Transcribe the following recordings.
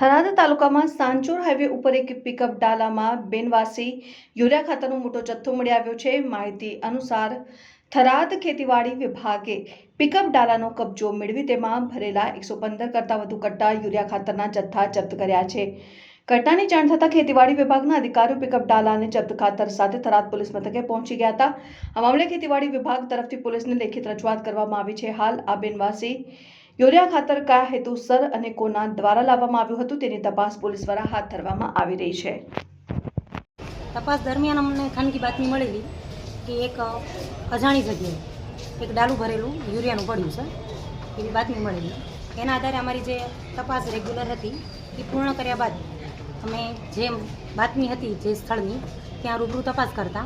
થરાદ તાલુકામાં સાંચોર હાઈવે ઉપર એક પિકઅપ ડાલામાં બિનવાસી યુરિયા ખાતરનો મોટો જથ્થો મળી આવ્યો છે. માહિતી અનુસાર થરાદ ખેતીવાડી વિભાગે પિકઅપ ડાલાનો કબજો મેળવી તેમાં ભરેલા એકસો પંદર કરતાં વધુ કટ્ટા યુરિયા ખાતરના જથ્થા જપ્ત કર્યા છે. ઘટનાની જાણ થતાં ખેતીવાડી વિભાગના અધિકારીઓ પિકઅપ ડાલાને જપ્ત ખાતર સાથે થરાદ પોલીસ મથકે પહોંચી ગયા હતા. આ મામલે ખેતીવાડી વિભાગ તરફથી પોલીસને લેખિત રજૂઆત કરવામાં આવી છે. હાલ આ બિનવાસી યુરિયા ખાતર કયા હેતુસર અને કોના દ્વારા લાવવામાં આવ્યું હતું તેની તપાસ પોલીસ દ્વારા હાથ ધરવામાં આવી રહી છે. તપાસ દરમિયાન અમને ખાનગી બાતમી મળેલી કે એક અજાણી જગ્યાએ એક ડાલું ભરેલું યુરિયાનું પડ્યું છે. એવી બાતમી મળેલી. એના આધારે અમારી જે તપાસ રેગ્યુલર હતી એ પૂર્ણ કર્યા બાદ અમે જે બાતમી હતી જે સ્થળની ત્યાં રૂબરૂ તપાસ કરતા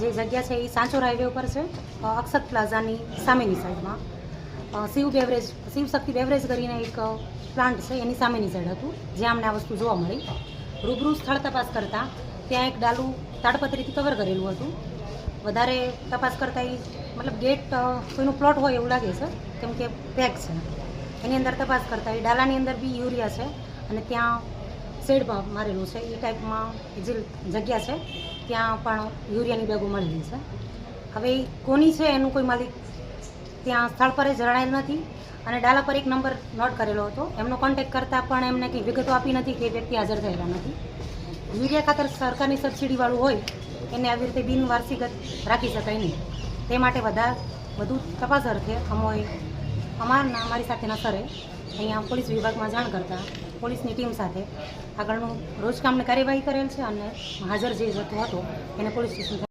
જે જગ્યા છે એ સાંચોર હાઈવે ઉપર છે અક્ષત પ્લાઝાની સામેની સાઈડમાં શિવ બેવરેજ શિવ શક્તિ બેવરેજ કરીને એક પ્લાન્ટ છે, એની સામેની સાઈડ હતું જ્યાં અમને આ વસ્તુ જોવા મળી. રૂબરૂ સ્થળ તપાસ કરતાં, ત્યાં એક ડાલું તાડપત્રીથી કવર કરેલું હતું. વધારે તપાસ કરતાં એ મતલબ ગેટ કોઈનું પ્લોટ હોય એવું લાગે છે, કેમ કે પેક છે. એની અંદર તપાસ કરતાં એ ડાલાની અંદર બી યુરિયા છે, અને ત્યાં શેડમાં મારેલું છે. એ ટાઈપમાં જે જગ્યા છે, ત્યાં પણ યુરિયાની બેગો મળેલી છે. હવે કોની છે, એનું કોઈ માલિક ત્યાં સ્થળ પર જ જણાયેલ નથી અને ડાલા પર એક નંબર નોટ કરેલો હતો. એમનો કોન્ટેક્ટ કરતાં પણ એમને કંઈ વિગતો આપી નથી કે વ્યક્તિ હાજર થયેલા નથી. યુરિયા ખાતર સરકારની સબસિડીવાળું હોય, એને આવી રીતે બિનવાર્ષિક રાખી શકાય નહીં. તે માટે વધારે વધુ તપાસ અર્થે અમોએ, અમારના, અમારી સાથેના સરે અહીંયા પોલીસ વિભાગમાં જાણ કરતાં પોલીસની ટીમ સાથે આગળનું રોજકામની કાર્યવાહી કરેલ છે અને હાજર જે જથ્થો હતો, એને પોલીસ સ્ટેશન